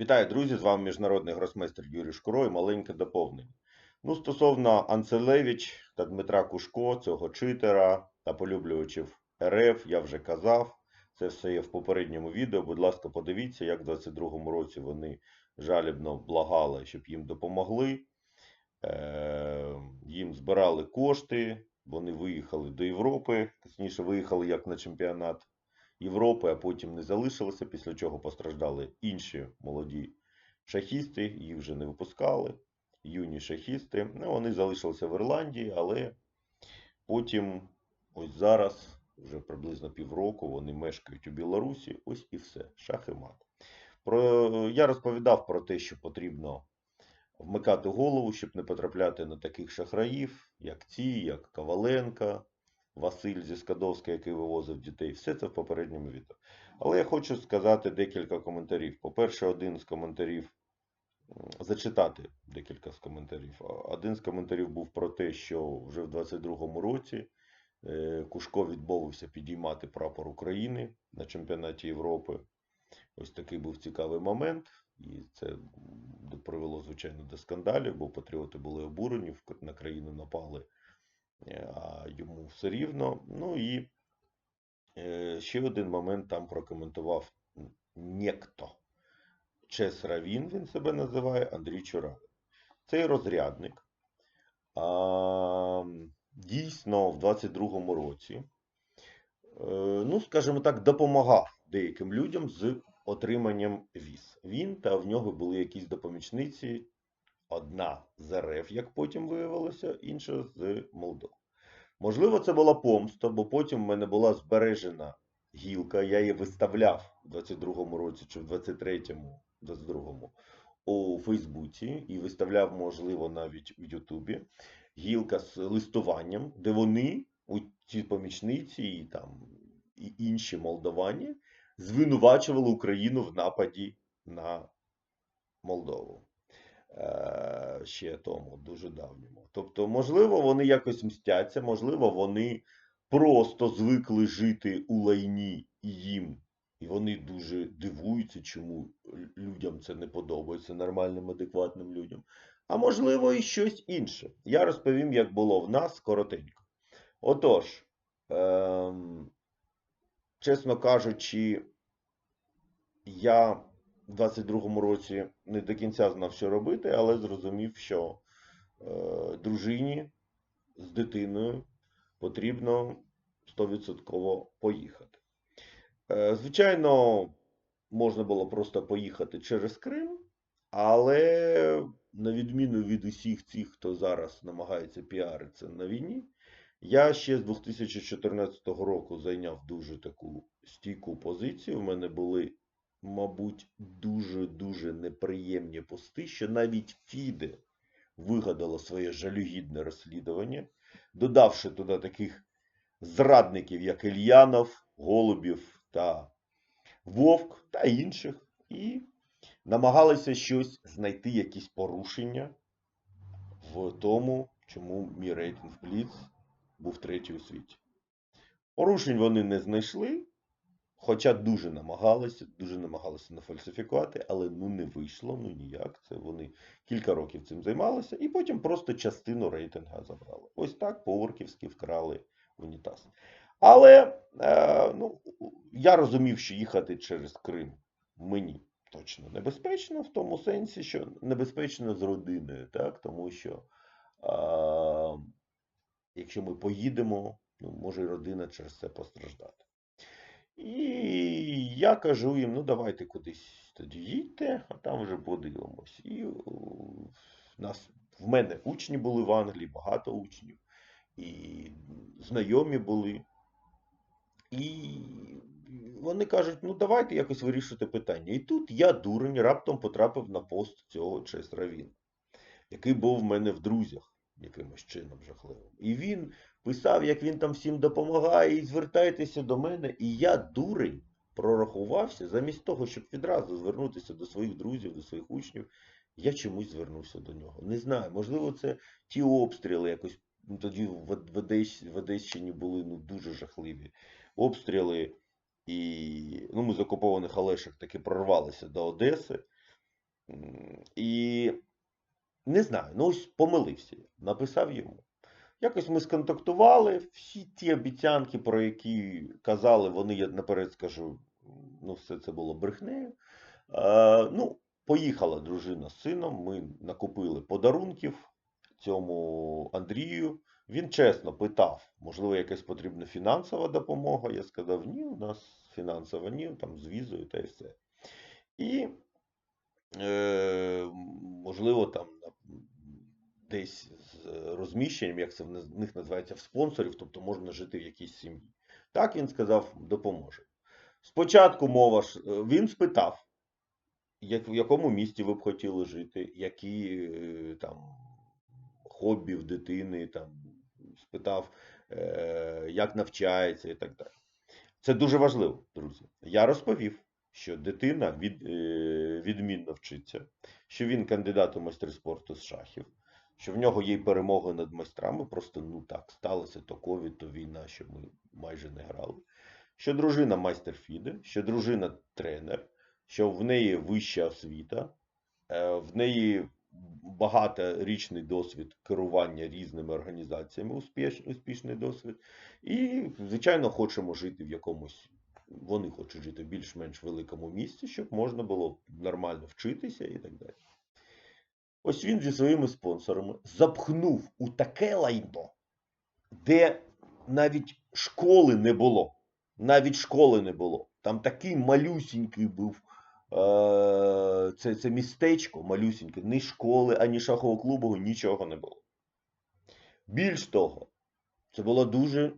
Вітаю, друзі! З вами міжнародний гросмейстер Юрій Шкуро і маленьке доповнення. Ну, стосовно Анцелевич та Дмитра Кушко, цього читера та полюблювачів РФ, я вже казав. Це все є в попередньому відео. Будь ласка, подивіться, як в 22-му році вони жалібно благали, щоб їм допомогли. Е, Їм збирали кошти, вони виїхали до Європи, точніше, виїхали як на чемпіонат Європи, а потім не залишилися, після чого постраждали інші молоді шахісти, їх вже не випускали, юні шахісти. Ну, вони залишилися в Ірландії, але потім, ось зараз, вже приблизно півроку, вони мешкають у Білорусі. Ось і все. Шах мат. Про... Я розповідав про те, що потрібно вмикати голову, щоб не потрапляти на таких шахраїв, як ці, як Коваленка, Василь зі Скадовська, який вивозив дітей. Все це в попередньому відео. Але я хочу сказати декілька коментарів. По-перше, один з коментарів зачитати декілька з коментарів. Один з коментарів був про те, що вже в 22-му році е, Кушко відмовився підіймати прапор України на чемпіонаті Європи. Ось такий був цікавий момент, і це привело, звичайно, до скандалів, бо патріоти були обурені, на країну напали, а йому все рівно. Ну і е, ще один момент там прокоментував м, Нєкто. Чес Равін, він себе називає, Андрій Чуравин. Цей розрядник а, дійсно в 22-му році, е, ну, скажімо так, допомагав деяким людям з отриманням віз. Він та в нього були якісь допомічниці, одна з РФ, як потім виявилося, інша з Молдови. Можливо, це була помста, бо потім в мене була збережена гілка, я її виставляв у 22-му році чи в 23-му, 22-му у Фейсбуці і виставляв, можливо, навіть у Ютубі. Гілка з листуванням, де вони, ці помічниці і там і інші молдовані, звинувачували Україну в нападі на Молдову. Е, ще тому, дуже давньому. Тобто, можливо, вони якось мстяться, можливо, вони просто звикли жити у лайні їм. І вони дуже дивуються, чому людям це не подобається, нормальним, адекватним людям. А можливо, і щось інше. Я розповім, як було в нас коротенько. Отож, ем, чесно кажучи, я в 22-му році не до кінця знав, що робити, але зрозумів, що е, дружині з дитиною потрібно 100% поїхати. Е, звичайно, можна було просто поїхати через Крим, але на відміну від усіх цих, хто зараз намагається піаритися на війні, я ще з 2014 року зайняв дуже таку стійку позицію. У мене були мабуть, дуже-дуже неприємні пости, що навіть Фіде вигадало своє жалюгідне розслідування, додавши туди таких зрадників, як Ільянов, Голубів та Вовк та інших, і намагалися щось знайти, якісь порушення в тому, чому мій рейтинг Бліц був третій у світі. Порушень вони не знайшли, Хоча дуже намагалися, дуже намагалися нафальсифікувати, але ну не вийшло, ну ніяк. Це вони кілька років цим займалися, і потім просто частину рейтинга забрали. Ось так по-орківськи вкрали унітаз. Але е, ну, я розумів, що їхати через Крим мені точно небезпечно, в тому сенсі, що небезпечно з родиною, так? тому що е, якщо ми поїдемо, ну, може і родина через це постраждати. І я кажу їм, ну давайте кудись тоді їдьте, а там вже подивимось. І у нас, в мене учні були в Англії, багато учнів, і знайомі були. І вони кажуть, ну давайте якось вирішити питання. І тут я, дурень, раптом потрапив на пост цього Чес Равіна, який був в мене в друзях якимось чином жахливим. І він писав, як він там всім допомагає, і звертайтеся до мене. І я, дурень, прорахувався, замість того, щоб відразу звернутися до своїх друзів, до своїх учнів, я чомусь звернувся до нього. Не знаю, можливо, це ті обстріли якось. ну, Тоді в Од- в Одещині були ну, дуже жахливі обстріли. І ну, ми з окупованих Олешок таки прорвалися до Одеси. І не знаю, ну ось помилився написав йому. Якось ми сконтактували, всі ті обіцянки, про які казали, вони, я наперед скажу, ну все це було брехнею. Е, ну, поїхала дружина з сином, ми накупили подарунків цьому Андрію. Він чесно питав, можливо, якась потрібна фінансова допомога. Я сказав, ні, у нас фінансова ні, там з візою та і все. І, е, можливо, там десь з розміщенням, як це в них називається, в спонсорів, тобто можна жити в якійсь сім'ї. Так він сказав, допоможе. Спочатку мова ж, е, він спитав, як, в якому місті ви б хотіли жити, які е, там хобі в дитини, там, спитав, е, як навчається і так далі. Це дуже важливо, друзі. Я розповів, що дитина від, е, відмінно вчиться, що він кандидат у майстри спорту з шахів, що в нього є перемоги над майстрами, просто ну так, сталося то ковід, то війна, що ми майже не грали. Що дружина майстер фіде, що дружина тренер, що в неї вища освіта, е, в неї багаторічний досвід керування різними організаціями, успіш, успішний досвід. І, звичайно, хочемо жити в якомусь, вони хочуть жити в більш-менш великому місці, щоб можна було нормально вчитися і так далі. Ось він зі своїми спонсорами запхнув у таке лайно, де навіть школи не було. Навіть школи не було. Там такий малюсінький був е, це, це містечко, малюсіньке, ні школи, ані шахового клубу, нічого не було. Більш того, це було дуже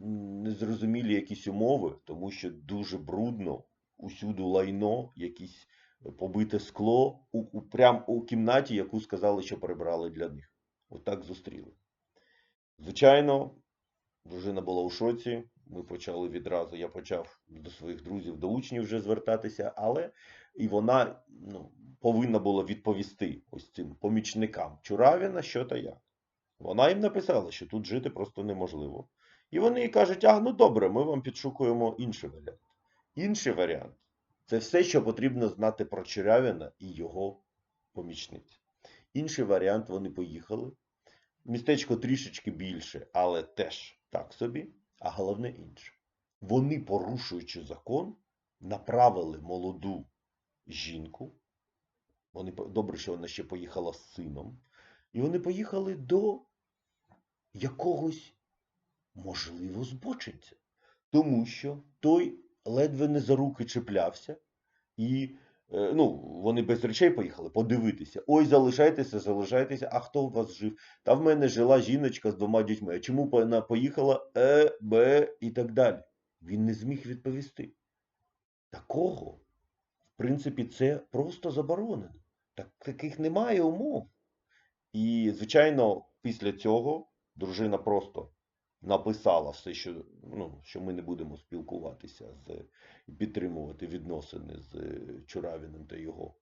незрозумілі якісь умови, тому що дуже брудно, усюди лайно, якісь побите скло, у, у, прям у кімнаті, яку сказали, що прибрали для них. Отак зустріли. Звичайно, дружина була у шоці. Ми почали відразу, я почав до своїх друзів, до учнів вже звертатися, але і вона ну, повинна була відповісти ось цим помічникам Чуравіна, що та як. Вона їм написала, що тут жити просто неможливо. І вони кажуть, а ну добре, ми вам підшукуємо інший варіант. Інший варіант це все, що потрібно знати про Чурявіна і його помічниць. Інший варіант вони поїхали. Містечко трішечки більше, але теж так собі, а головне інше. Вони, порушуючи закон, направили молоду жінку. Вони добре, що вона ще поїхала з сином. І вони поїхали до якогось, можливо, збочинця. Тому що той ледве не за руки чіплявся, і е, ну, вони без речей поїхали подивитися. Ой, залишайтеся, залишайтеся, а хто у вас жив? Та в мене жила жіночка з двома дітьми. А чому вона поїхала Е, Б і так далі? Він не зміг відповісти. Такого, в принципі, це просто заборонено. Так, таких немає умов. І, звичайно, після цього дружина просто написала все, що, ну, що ми не будемо спілкуватися з підтримувати відносини з е, Чуравіним та його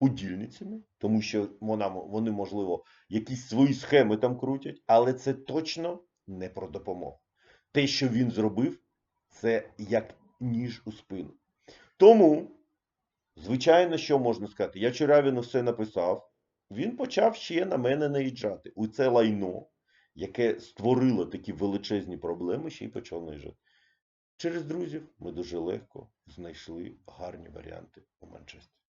удільницями, тому що вона, вони, можливо, якісь свої схеми там крутять, але це точно не про допомогу. Те, що він зробив, це як ніж у спину. Тому, звичайно, що можна сказати? Я Чуравіну все написав. Він почав ще на мене наїжджати. У це лайно, яке створило такі величезні проблеми, ще й почав наїжджати. Через друзів ми дуже легко знайшли гарні варіанти у Манчестері.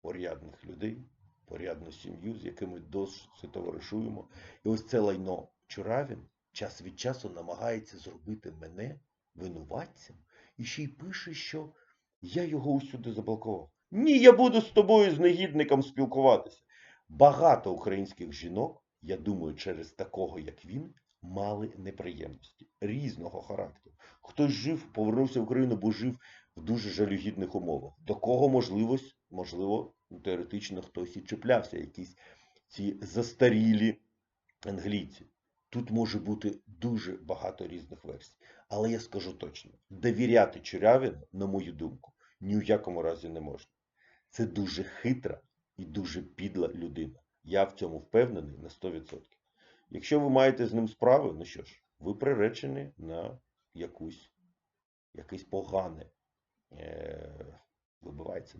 Порядних людей, порядну сім'ю, з якими досить товаришуємо. І ось це лайно Чуравін час від часу намагається зробити мене винуватцем і ще й пише, що я його усюди заблокував. Ні, я буду з тобою з негідником спілкуватися. Багато українських жінок, я думаю, через такого, як він, мали неприємності різного характеру. Хтось жив, повернувся в Україну, бо жив в дуже жалюгідних умовах. До кого можливось, можливо, теоретично хтось і чіплявся, якісь ці застарілі англійці. Тут може бути дуже багато різних версій. Але я скажу точно: довіряти Чурявіну, на мою думку, ні в якому разі не можна. Це дуже хитра і дуже підла людина. Я в цьому впевнений на 100%. Якщо ви маєте з ним справи, ну що ж, ви приречені на якусь, якесь погане е, вибивається